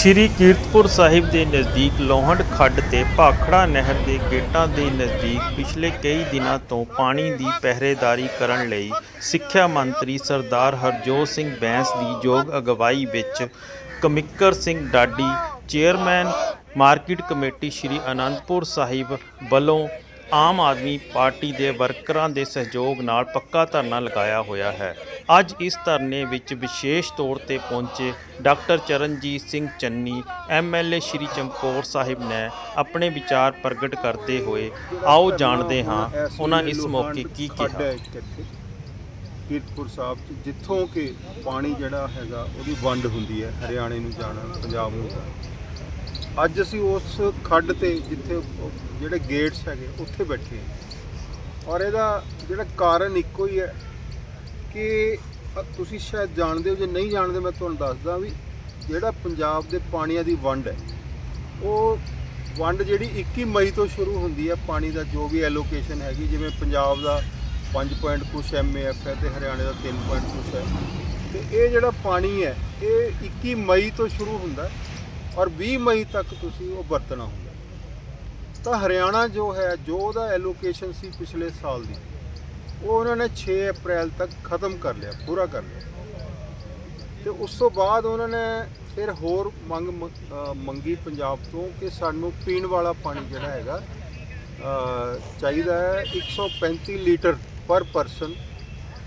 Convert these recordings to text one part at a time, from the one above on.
ਸ਼੍ਰੀ ਕੀਰਤਪੁਰ ਸਾਹਿਬ ਦੇ ਨਜ਼ਦੀਕ ਲੋਹੰਡ ਖੱਡ ਤੇ ਭਾਖੜਾ ਨਹਿਰ ਦੇ ਗੇਟਾਂ ਦੇ ਨਜ਼ਦੀਕ ਪਿਛਲੇ ਕਈ ਦਿਨਾਂ ਤੋਂ ਪਾਣੀ ਦੀ ਪਹਿਰੇਦਾਰੀ ਕਰਨ ਲਈ ਸਿੱਖਿਆ ਮੰਤਰੀ ਸਰਦਾਰ ਹਰਜੋਤ ਸਿੰਘ ਬੈਂਸ ਦੀ ਯੋਗ ਅਗਵਾਈ ਵਿੱਚ Kamikar Singh Dadi chairman market committee Shri Anandpur Sahib ਵੱਲੋਂ ਆਮ ਆਦਮੀ ਪਾਰਟੀ ਦੇ ਵਰਕਰਾਂ ਦੇ ਸਹਿਯੋਗ ਨਾਲ ਪੱਕਾ ਧਰਨਾ ਲਗਾਇਆ ਹੋਇਆ ਹੈ। ਅੱਜ ਇਸ ਧਰਨੇ ਵਿੱਚ ਵਿਸ਼ੇਸ਼ ਤੌਰ ਤੇ ਪਹੁੰਚੇ ਡਾਕਟਰ ਚਰਨਜੀਤ ਸਿੰਘ ਚੰਨੀ ਐਮਐਲਏ ਸ਼੍ਰੀ ਚਮਕੌਰ ਸਾਹਿਬ ਨੇ ਆਪਣੇ ਵਿਚਾਰ ਪ੍ਰਗਟ ਕਰਦੇ ਹੋਏ ਆਓ ਜਾਣਦੇ ਹਾਂ ਉਹਨਾਂ ਇਸ ਮੌਕੇ ਕੀ ਕਿਹਾ। ਕੀਰਤਪੁਰ ਸਾਹਿਬ ਚ ਜਿੱਥੋਂ ਕਿ ਪਾਣੀ ਜਿਹੜਾ ਹੈਗਾ ਉਹਦੀ ਵੰਡ ਹੁੰਦੀ ਹੈ, ਹਰਿਆਣੇ ਨੂੰ ਜਾਣਾ, ਪੰਜਾਬ ਨੂੰ ਅੱਜ ਅਸੀਂ ਉਸ ਖੱਡ ਤੇ ਜਿੱਥੇ ਜਿਹੜੇ ਗੇਟਸ ਹੈਗੇ, ਉੱਥੇ ਬੈਠੇ ਹਾਂ। ਔਰ ਇਹਦਾ ਜਿਹੜਾ ਕਾਰਨ ਇੱਕੋ ਹੀ ਹੈ ਕਿ ਤੁਸੀਂ ਸ਼ਾਇਦ ਜਾਣਦੇ ਹੋ, ਜੇ ਨਹੀਂ ਜਾਣਦੇ ਮੈਂ ਤੁਹਾਨੂੰ ਦੱਸਦਾ ਵੀ ਜਿਹੜਾ ਪੰਜਾਬ ਦੇ ਪਾਣੀਆਂ ਦੀ ਵੰਡ ਹੈ, ਉਹ ਵੰਡ ਜਿਹੜੀ 21 ਮਈ ਤੋਂ ਸ਼ੁਰੂ ਹੁੰਦੀ ਹੈ, ਪਾਣੀ ਦਾ ਜੋ ਵੀ ਐਲੋਕੇਸ਼ਨ ਹੈਗੀ, ਜਿਵੇਂ ਪੰਜਾਬ ਦਾ 5 ਪੁਆਇੰਟ ਕੁਛ ਐਮਏਐਫ ਹੈ ਤੇ ਹਰਿਆਣੇ ਦਾ 3 ਪੁਆਇੰਟ ਕੁਛ ਹੈ। ਤੇ ਇਹ ਜਿਹੜਾ ਪਾਣੀ ਹੈ, ਇਹ 21 ਮਈ ਤੋਂ ਸ਼ੁਰੂ ਹੁੰਦਾ ਹੈ। ਔਰ 20 ਮਈ ਤੱਕ ਤੁਸੀਂ ਉਹ ਵਰਤਣਾ ਹੁੰਦਾ। ਤਾਂ ਹਰਿਆਣਾ ਜੋ ਹੈ, ਜੋ ਉਹਦਾ ਐਲੋਕੇਸ਼ਨ ਸੀ ਪਿਛਲੇ ਸਾਲ ਦੀ, ਉਹ ਉਹਨਾਂ ਨੇ 6 ਅਪ੍ਰੈਲ ਤੱਕ ਖਤਮ ਕਰ ਲਿਆ, ਪੂਰਾ ਕਰ ਲਿਆ। ਤੇ ਉਸ ਤੋਂ ਬਾਅਦ ਉਹਨਾਂ ਨੇ ਫਿਰ ਹੋਰ ਮੰਗ ਮੰਗੀ ਪੰਜਾਬ ਤੋਂ ਕਿ ਸਾਨੂੰ ਪੀਣ ਵਾਲਾ ਪਾਣੀ ਜਿਹੜਾ ਹੈਗਾ ਚਾਹੀਦਾ ਹੈ 135 ਲੀਟਰ ਪਰ ਪਰਸਨ।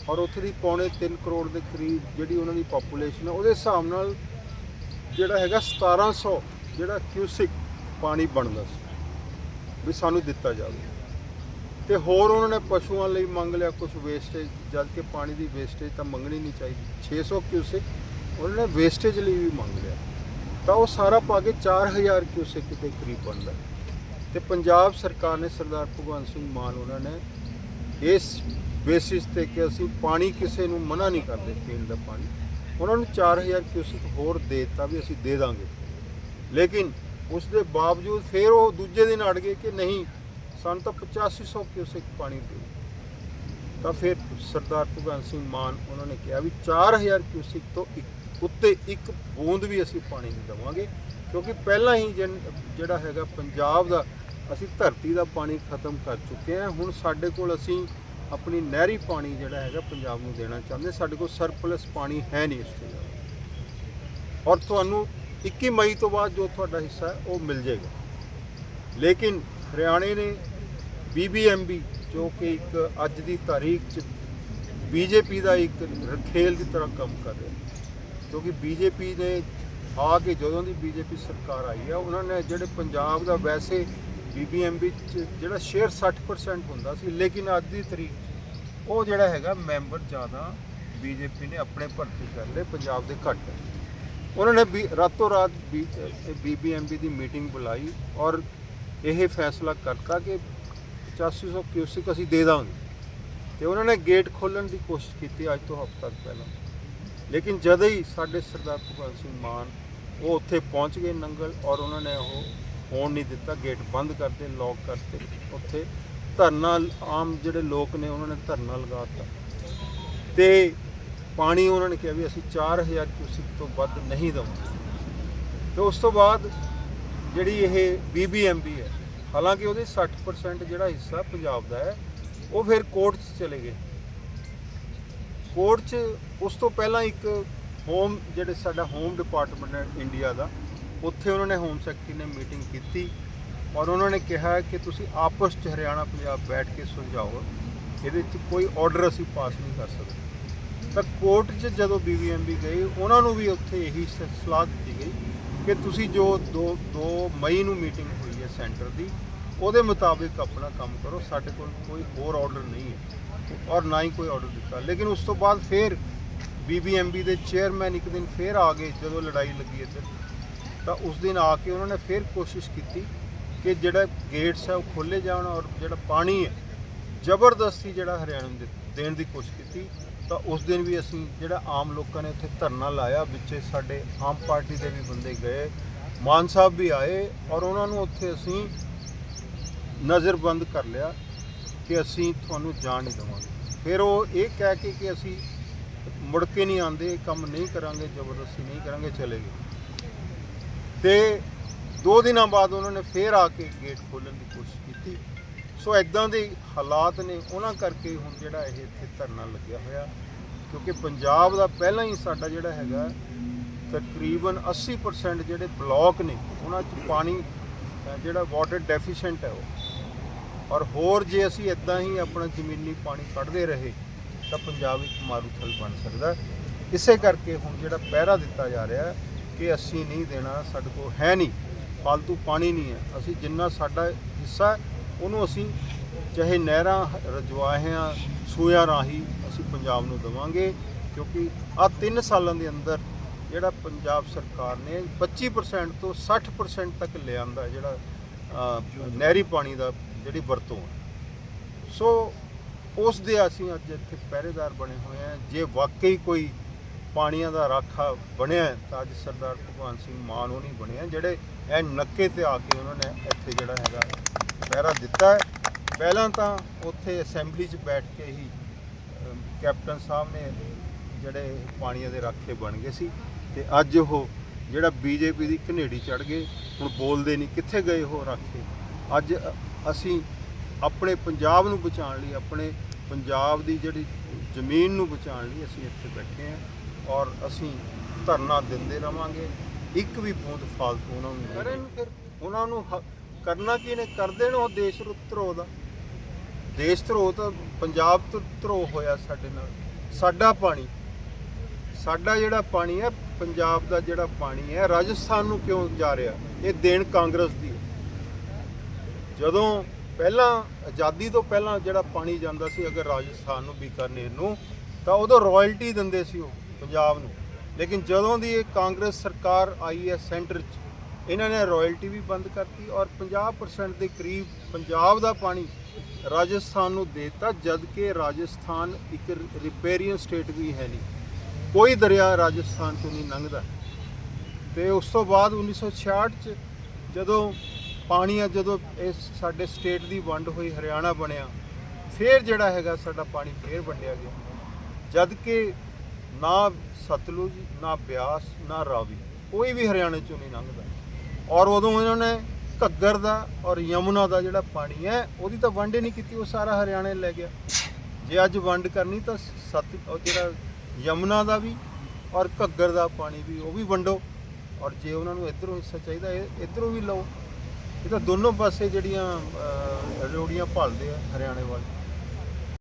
ਔਰ ਉੱਥੇ ਦੀ ਪੌਣੇ 3 ਕਰੋੜ ਦੇ ਕਰੀਬ ਜਿਹੜੀ ਉਹਨਾਂ ਦੀ ਪੋਪੂਲੇਸ਼ਨ ਹੈ, ਉਹਦੇ ਹਿਸਾਬ ਨਾਲ ਜਿਹੜਾ ਹੈਗਾ 1700 ਜਿਹੜਾ ਕਿਊਸਿਕ ਪਾਣੀ ਬਣਦਾ ਸੀ ਵੀ ਸਾਨੂੰ ਦਿੱਤਾ ਜਾਵੇ। ਤੇ ਹੋਰ ਉਹਨਾਂ ਨੇ ਪਸ਼ੂਆਂ ਲਈ ਮੰਗ ਲਿਆ ਕੁਝ ਵੇਸਟੇਜ ਜਦ ਕਿ ਪਾਣੀ ਦੀ ਵੇਸਟੇਜ ਤਾਂ ਮੰਗਣੀ ਨਹੀਂ ਚਾਹੀਦੀ। 600 ਕਿਊਸਿਕ ਉਹਨਾਂ ਨੇ ਵੇਸਟੇਜ ਲਈ ਵੀ ਮੰਗ ਲਿਆ। ਤਾਂ ਉਹ ਸਾਰਾ ਪਾ ਕੇ 4000 ਕਿਊਸਿਕ ਦੇ ਕਰੀਬ ਬਣਦਾ। ਤੇ ਪੰਜਾਬ ਸਰਕਾਰ ਨੇ ਸਰਦਾਰ ਭਗਵੰਤ ਸਿੰਘ ਮਾਨ ਉਹਨਾਂ ਨੇ ਇਸ ਬੇਸਿਸ ਤੇ ਕਿ ਅਸੀਂ ਪਾਣੀ ਕਿਸੇ ਨੂੰ ਮਨਾ ਨਹੀਂ ਕਰਦੇ, ਪੀਣ ਦਾ ਪਾਣੀ। ਉਹਨਾਂ ਨੂੰ 4000 ਕਿਊਸਿਕ ਹੋਰ ਦੇ ਦਿੱਤਾ ਵੀ ਅਸੀਂ ਦੇ ਦਾਂਗੇ। ਲੇਕਿਨ ਉਸ ਦੇ ਬਾਵਜੂਦ ਫਿਰ ਉਹ ਦੂਜੇ ਦਿਨ ਅੜ ਗਏ ਕਿ ਨਹੀਂ, ਸਾਨੂੰ ਤਾਂ 8500 ਕਿਊਸਿਕ ਪਾਣੀ ਦਿਓ ਤਾਂ ਫਿਰ ਸਰਦਾਰ ਭਗਵੰਤ ਸਿੰਘ ਮਾਨ ਉਹਨਾਂ ਨੇ ਕਿਹਾ ਵੀ 4000 ਕਿਊਸਿਕ ਤੋਂ ਇੱਕ- ਉੱਤੇ ਇੱਕ ਬੂੰਦ ਵੀ ਅਸੀਂ ਪਾਣੀ ਨਹੀਂ ਦੇਵਾਂਗੇ, ਕਿਉਂਕਿ ਪਹਿਲਾਂ ਹੀ ਜਿਹੜਾ ਹੈਗਾ ਪੰਜਾਬ ਦਾ, ਅਸੀਂ ਧਰਤੀ ਦਾ ਪਾਣੀ ਖਤਮ ਕਰ ਚੁੱਕੇ ਹਾਂ। ਹੁਣ ਸਾਡੇ ਕੋਲ ਅਸੀਂ ਆਪਣੀ ਨਹਿਰੀ ਪਾਣੀ ਜਿਹੜਾ ਹੈਗਾ ਪੰਜਾਬ ਨੂੰ ਦੇਣਾ ਚਾਹੁੰਦੇ ਸਾਡੇ ਕੋਲ ਸਰਪਲਸ ਪਾਣੀ ਹੈ ਨਹੀਂ ਇਸ ਤੋਂ ਜ਼ਿਆਦਾ। ਔਰ ਤੁਹਾਨੂੰ 21 ਮਈ ਤੋਂ ਬਾਅਦ ਜੋ ਤੁਹਾਡਾ ਹਿੱਸਾ ਹੈ, ਉਹ ਮਿਲ ਜਾਏਗਾ। ਲੇਕਿਨ ਹਰਿਆਣੇ ਨੇ ਬੀਬੀਐਮਬੀ ਜੋ ਕਿ ਇੱਕ ਅੱਜ ਦੀ ਤਾਰੀਖ 'ਚ ਬੀਜੇਪੀ ਦਾ ਇੱਕ ਰਖੇਲ ਦੀ ਤਰ੍ਹਾਂ ਕੰਮ ਕਰ ਰਿਹਾ ਕਿਉਂਕਿ ਬੀਜੇਪੀ ਨੇ ਆ ਕੇ ਜਦੋਂ ਦੀ ਬੀਜੇਪੀ ਸਰਕਾਰ ਆਈ ਹੈ, ਉਹਨਾਂ ਨੇ ਜਿਹੜੇ ਪੰਜਾਬ ਦਾ ਵੈਸੇ ਬੀਬੀਐਮਬੀ 'ਚ ਜਿਹੜਾ ਸ਼ੇਅਰ 60% ਹੁੰਦਾ ਸੀ, ਲੇਕਿਨ ਅੱਜ ਦੀ ਤਰੀਕ 'ਚ ਉਹ ਜਿਹੜਾ ਹੈਗਾ ਮੈਂਬਰ ਜ਼ਿਆਦਾ ਬੀਜੇਪੀ ਨੇ ਆਪਣੇ ਭਰਤੀ ਕਰ ਲਏ, ਪੰਜਾਬ ਦੇ ਘੱਟ। ਉਹਨਾਂ ਨੇ ਵੀ ਰਾਤੋਂ ਰਾਤ ਬੀਬੀਐਮਬੀ ਦੀ ਮੀਟਿੰਗ ਬੁਲਾਈ ਔਰ ਇਹ ਫੈਸਲਾ ਕਰਤਾ ਕਿ 8500 ਕਿਊਸਿਕ ਅਸੀਂ ਦੇ ਦਾਂਗੇ। ਤੇ ਉਹਨਾਂ ਨੇ ਗੇਟ ਖੋਲਣ ਦੀ ਕੋਸ਼ਿਸ਼ ਕੀਤੀ ਅੱਜ ਤੋਂ ਹਫ਼ਤਾ ਪਹਿਲਾਂ। ਲੇਕਿਨ ਜਦ ਹੀ ਸਾਡੇ ਸਰਦਾਰ ਭਗਵੰਤ ਸਿੰਘ ਮਾਨ ਉਹ ਉੱਥੇ ਪਹੁੰਚ ਗਏ ਨੰਗਲ ਔਰ ਉਹਨਾਂ ਨੇ ਉਹ ਹੋਣ ਨਹੀਂ ਦਿੱਤਾ, ਗੇਟ ਬੰਦ ਕਰਤੇ ਲੌਕ ਕਰਤੇ ਉੱਥੇ ਧਰਨਾ, ਆਮ ਜਿਹੜੇ ਲੋਕ ਨੇ, ਉਹਨਾਂ ਨੇ ਧਰਨਾ ਲਗਾ ਦਿੱਤਾ। ਤੇ ਪਾਣੀ ਉਹਨਾਂ ਨੇ ਕਿਹਾ ਵੀ ਅਸੀਂ 4000 ਕਿਊਸਿਕ ਤੋਂ ਵੱਧ ਨਹੀਂ ਦਵਾਂਗੇ। ਤੇ ਉਸ ਤੋਂ ਬਾਅਦ ਜਿਹੜੀ ਇਹ ਬੀਬੀਐਮਬੀ ਹੈ, ਹਾਲਾਂਕਿ ਉਹਦੇ 60% ਜਿਹੜਾ ਹਿੱਸਾ ਪੰਜਾਬ ਦਾ ਹੈ, ਉਹ ਫਿਰ ਕੋਰਟ 'ਚ ਚਲੇ ਗਏ। ਕੋਰਟ 'ਚ ਉਸ ਤੋਂ ਪਹਿਲਾਂ ਇੱਕ ਹੋਮ ਜਿਹੜੇ ਸਾਡਾ ਹੋਮ ਡਿਪਾਰਟਮੈਂਟ ਹੈ ਇੰਡੀਆ ਦਾ ਉੱਥੇ ਉਹਨਾਂ ਨੇ ਹੋਮ ਸੈਕਟਰੀ ਨੇ ਮੀਟਿੰਗ ਕੀਤੀ ਔਰ ਉਹਨਾਂ ਨੇ ਕਿਹਾ ਕਿ ਤੁਸੀਂ ਆਪਸ 'ਚ ਹਰਿਆਣਾ ਪੰਜਾਬ ਬੈਠ ਕੇ ਸੁਲਝਾਓ, ਇਹਦੇ 'ਚ ਕੋਈ ਆਰਡਰ ਅਸੀਂ ਪਾਸ ਨਹੀਂ ਕਰ ਸਕਦੇ। ਤਾਂ ਕੋਰਟ 'ਚ ਜਦੋਂ ਬੀਬੀਐਮਬੀ ਗਈ ਉਹਨਾਂ ਨੂੰ ਵੀ ਉੱਥੇ ਇਹੀ ਸਲਾਹ ਦਿੱਤੀ ਗਈ ਕਿ ਤੁਸੀਂ ਜੋ 2 2 ਮਈ ਨੂੰ ਮੀਟਿੰਗ ਹੋਈ ਹੈ ਸੈਂਟਰ ਦੀ, ਉਹਦੇ ਮੁਤਾਬਿਕ ਆਪਣਾ ਕੰਮ ਕਰੋ, ਸਾਡੇ ਕੋਲ ਕੋਈ ਹੋਰ ਆਰਡਰ ਨਹੀਂ ਹੈ ਔਰ ਨਾ ਹੀ ਕੋਈ ਆਰਡਰ ਦਿੱਤਾ। ਲੇਕਿਨ ਉਸ ਤੋਂ ਬਾਅਦ ਫਿਰ ਬੀਬੀਐਮਬੀ ਦੇ ਚੇਅਰਮੈਨ ਇੱਕ ਦਿਨ ਫਿਰ ਆ ਗਏ ਜਦੋਂ ਲੜਾਈ ਲੱਗੀ ਇੱਧਰ। ਤਾਂ ਉਸ ਦਿਨ ਆ ਕੇ ਉਹਨਾਂ ਨੇ ਫਿਰ ਕੋਸ਼ਿਸ਼ ਕੀਤੀ ਕਿ ਜਿਹੜਾ ਗੇਟਸ ਹੈ ਉਹ ਖੋਲੇ ਜਾਣ ਔਰ ਜਿਹੜਾ ਪਾਣੀ ਹੈ, ਜ਼ਬਰਦਸਤੀ ਜਿਹੜਾ ਹਰਿਆਣਾ ਨੂੰ ਦੇ- ਦੇਣ ਦੀ ਕੋਸ਼ਿਸ਼ ਕੀਤੀ, ਤਾਂ ਉਸ ਦਿਨ ਵੀ ਅਸੀਂ ਜਿਹੜਾ ਆਮ ਲੋਕਾਂ ਨੇ ਉੱਥੇ ਧਰਨਾ ਲਾਇਆ, ਵਿੱਚੇ ਸਾਡੇ ਆਮ ਪਾਰਟੀ ਦੇ ਵੀ ਬੰਦੇ ਗਏ, ਮਾਨ ਸਾਹਿਬ ਵੀ ਆਏ ਔਰ ਉਹਨਾਂ ਨੂੰ ਉੱਥੇ ਅਸੀਂ ਨਜ਼ਰਬੰਦ ਕਰ ਲਿਆ ਕਿ ਅਸੀਂ ਤੁਹਾਨੂੰ ਜਾਣ ਨਹੀਂ ਦੇਵਾਂਗੇ। ਫਿਰ ਉਹ ਇਹ ਕਹਿ ਕੇ ਕਿ ਅਸੀਂ ਮੁੜ ਕੇ ਨਹੀਂ ਆਉਂਦੇ ਕੰਮ ਨਹੀਂ ਕਰਾਂਗੇ, ਜ਼ਬਰਦਸਤੀ ਨਹੀਂ ਕਰਾਂਗੇ, ਚਲੇ ਗਏ। ਤੇ ਦੋ ਦਿਨਾਂ ਬਾਅਦ ਉਹਨਾਂ ਨੇ ਫੇਰ ਆ ਕੇ ਗੇਟ ਖੋਲ੍ਹਣ ਦੀ ਕੋਸ਼ਿਸ਼ ਕੀਤੀ। ਸੋ ਐਦਾਂ ਦੇ ਹਾਲਾਤ ਨੇ, ਉਹਨਾਂ ਕਰਕੇ ਹੁਣ ਜਿਹੜਾ ਇਹ ਇੱਥੇ ਧਰਨਾ ਲੱਗਿਆ ਹੋਇਆ। ਕਿਉਂਕਿ ਪੰਜਾਬ ਦਾ ਪਹਿਲਾਂ ਹੀ ਸਾਡਾ ਜਿਹੜਾ ਹੈਗਾ, ਤਕਰੀਬਨ 80% ਜਿਹੜੇ ਬਲਾਕ ਨੇ, ਉਹਨਾਂ 'ਚ ਪਾਣੀ ਜਿਹੜਾ ਵਾਟਰ ਡੈਫੀਸ਼ੀਐਂਟ ਹੈ ਉਹ। ਔਰ ਹੋਰ ਜੇ ਅਸੀਂ ਇਦਾਂ ਹੀ ਆਪਣਾ ਜ਼ਮੀਨੀ ਪਾਣੀ ਕੱਢਦੇ ਰਹੇ, ਤਾਂ ਪੰਜਾਬ ਇੱਕ ਮਾਰੂਥਲ ਬਣ ਸਕਦਾ। ਇਸੇ ਕਰਕੇ ਹੁਣ ਜਿਹੜਾ ਪਹਿਰਾ ਦਿੱਤਾ ਜਾ ਰਿਹਾ ਹੈ ਕਿ ਅਸੀਂ ਨਹੀਂ ਦੇਣਾ, ਸਾਡੇ ਕੋਲ ਹੈ ਨਹੀਂ ਫालतू ਪਾਣੀ ਨਹੀਂ ਹੈ। ਅਸੀਂ ਜਿੰਨਾ ਸਾਡਾ ਹਿੱਸਾ ਉਹਨੂੰ ਅਸੀਂ ਚਾਹੇ ਨਹਿਰਾਂ ਰਜਵਾਹਿਆਂ ਸੂਆਂ ਰਾਹੀਂ ਅਸੀਂ ਪੰਜਾਬ ਨੂੰ ਦੇਵਾਂਗੇ, ਕਿਉਂਕਿ ਆ 3 ਸਾਲਾਂ ਦੇ ਅੰਦਰ ਜਿਹੜਾ ਪੰਜਾਬ ਸਰਕਾਰ ਨੇ 25% ਤੋਂ 60% ਤੱਕ ਲਿਆਂਦਾ ਜਿਹੜਾ ਨਹਿਰੀ ਪਾਣੀ ਦਾ ਜਿਹੜੀ ਵਰਤੋਂ ਹੈ। ਸੋ, ਉਸ ਦੇ ਅਸੀਂ ਅੱਜ ਇੱਥੇ ਪਹਿਰੇਦਾਰ ਬਣੇ ਹੋਏ ਆ ਜੇ ਵਾਕਈ ਕੋਈ ਪਾਣੀਆਂ ਦਾ ਰਾਖਾ ਬਣਿਆ ਤਾਂ ਅੱਜ ਸਰਦਾਰ ਭਗਵਾਨ ਸਿੰਘ ਮਾਨ ਉਹ ਨਹੀਂ ਬਣਿਆ ਜਿਹੜੇ ਇਹ ਨੱਕੇ ਤੇ ਆ ਕੇ ਉਹਨਾਂ ਨੇ ਇੱਥੇ ਜਿਹੜਾ ਹੈਗਾ ਪਹਿਰਾ ਦਿੱਤਾ ਪਹਿਲਾਂ ਤਾਂ ਉੱਥੇ ਅਸੈਂਬਲੀ 'ਚ ਬੈਠ ਕੇ ਹੀ ਕੈਪਟਨ ਸਾਹਿਬ ਨੇ ਜਿਹੜੇ ਪਾਣੀਆਂ ਦੇ ਰਾਖੇ ਬਣ ਗਏ ਸੀ ਤੇ ਅੱਜ ਉਹ ਜਿਹੜਾ ਬੀਜੇਪੀ ਦੀ ਘਨੇੜੀ ਚੜ ਗਏ, ਹੁਣ ਬੋਲਦੇ ਨਹੀਂ ਕਿੱਥੇ ਗਏ ਉਹ ਰਾਖੇ। ਅੱਜ ਅਸੀਂ ਆਪਣੇ ਪੰਜਾਬ ਨੂੰ ਬਚਾਉਣ ਲਈ, ਆਪਣੇ ਪੰਜਾਬ ਦੀ ਜਿਹੜੀ ਜ਼ਮੀਨ ਨੂੰ ਬਚਾਉਣ ਲਈ ਅਸੀਂ ਇੱਥੇ ਬੈਠੇ ਹਾਂ। ਔਰ ਅਸੀਂ ਧਰਨਾ ਦਿੰਦੇ ਰਵਾਂਗੇ। ਇੱਕ ਵੀ ਬੂੰਦ ਫਾਲਤੂ ਉਹਨਾਂ ਨੂੰ ਕਰਨ ਫਿਰ। ਉਹਨਾਂ ਨੂੰ ਹ- ਕਰਨਾ ਕੀ ਨੇ? ਕਰਦੇ ਨੇ ਉਹ ਦੇਸ਼ ਨੂੰ ਧਰੋਹ ਦਾ। ਦੇਸ਼ ਧਰੋ ਤਾਂ ਪੰਜਾਬ ਤੋਂ ਧਰੋ ਹੋਇਆ ਸਾਡੇ ਨਾਲ। ਸਾਡਾ ਪਾਣੀ। ਸਾਡਾ ਜਿਹੜਾ ਪਾਣੀ ਹੈ, ਪੰਜਾਬ ਦਾ ਜਿਹੜਾ ਪਾਣੀ ਹੈ, ਰਾਜਸਥਾਨ ਨੂੰ ਕਿਉਂ ਜਾ ਰਿਹਾ? ਇਹ ਦੇਣ ਕਾਂਗਰਸ ਦੀ ਜਦੋਂ ਪਹਿਲਾਂ, ਆਜ਼ਾਦੀ ਤੋਂ ਪਹਿਲਾਂ ਜਿਹੜਾ ਪਾਣੀ ਜਾਂਦਾ ਸੀ, ਅਗਰ ਰਾਜਸਥਾਨ ਨੂੰ ਬੀਕਾਨੇਰ ਨੂੰ, ਤਾਂ ਉਦੋਂ ਰਾਇਲਟੀ ਦਿੰਦੇ ਸੀ ਉਹ। ਪੰਜਾਬ ਨੂੰ। ਲੇਕਿਨ ਜਦੋਂ ਦੀ ਇਹ ਕਾਂਗਰਸ ਸਰਕਾਰ ਆਈ ਹੈ ਸੈਂਟਰ 'ਚ, ਇਹਨਾਂ ਨੇ ਰਾਇਲਟੀ ਵੀ ਬੰਦ ਕਰਤੀ ਔਰ 50% ਦੇ ਕਰੀਬ ਪੰਜਾਬ ਦਾ ਪਾਣੀ ਰਾਜਸਥਾਨ ਨੂੰ ਦੇਤਾ ਜਦ ਕਿ ਰਾਜਸਥਾਨ ਇੱਕ ਰਿਪੇਰੀਅਨ ਸਟੇਟ ਵੀ ਹੈ ਨਹੀਂ। ਕੋਈ ਦਰਿਆ ਰਾਜਸਥਾਨ ਤੋਂ ਨਹੀਂ ਲੰਘਦਾ। ਤੇ ਉਸ ਤੋਂ ਬਾਅਦ 1966 ਚ ਜਦੋਂ ਪਾਣੀ ਆ ਜਦੋਂ ਇਸ ਸਾਡੇ ਸਟੇਟ ਦੀ ਵੰਡ ਹੋਈ, ਹਰਿਆਣਾ ਬਣਿਆ, ਫਿਰ ਜਿਹੜਾ ਹੈਗਾ ਸਾਡਾ ਪਾਣੀ ਫੇਰ ਵੰਡਿਆ ਗਿਆ। ਜਦ ਕਿ ਨਾ ਸਤਲੁਜ ਨਾ ਬਿਆਸ ਨਾ ਰਾਵੀ। ਕੋਈ ਵੀ ਹਰਿਆਣੇ ਚੋਂ ਨਹੀਂ ਲੰਘਦਾ। ਔਰ ਉਦੋਂ ਇਹਨਾਂ ਨੇ ਘੱਗਰ ਦਾ ਔਰ ਯਮੁਨਾ ਦਾ ਜਿਹੜਾ ਪਾਣੀ ਹੈ ਉਹਦੀ ਤਾਂ ਵੰਡ ਹੀ ਨਹੀਂ ਕੀਤੀ ਉਹ ਸਾਰਾ ਹਰਿਆਣੇ ਲੈ ਗਿਆ। ਜੇ ਅੱਜ ਵੰਡ ਕਰਨੀ ਤਾਂ ਸਤ ਉਹ ਜਿਹੜਾ ਯਮੁਨਾ ਦਾ ਵੀ ਔਰ ਘੱਗਰ ਦਾ ਪਾਣੀ ਵੀ ਉਹ ਵੀ ਵੰਡੋ। ਔਰ ਜੇ ਉਹਨਾਂ ਨੂੰ ਇਧਰੋਂ ਹਿੱਸਾ ਚਾਹੀਦਾ ਇਹ ਇਧਰੋਂ ਵੀ ਲਓ। ਇਹ ਤਾਂ ਦੋਨੋਂ ਪਾਸੇ ਜਿਹੜੀਆਂ ਅਹ, ਰੋੜੀਆਂ ਭਾਲਦੇ ਆ ਹਰਿਆਣੇ ਵਾਲੇ।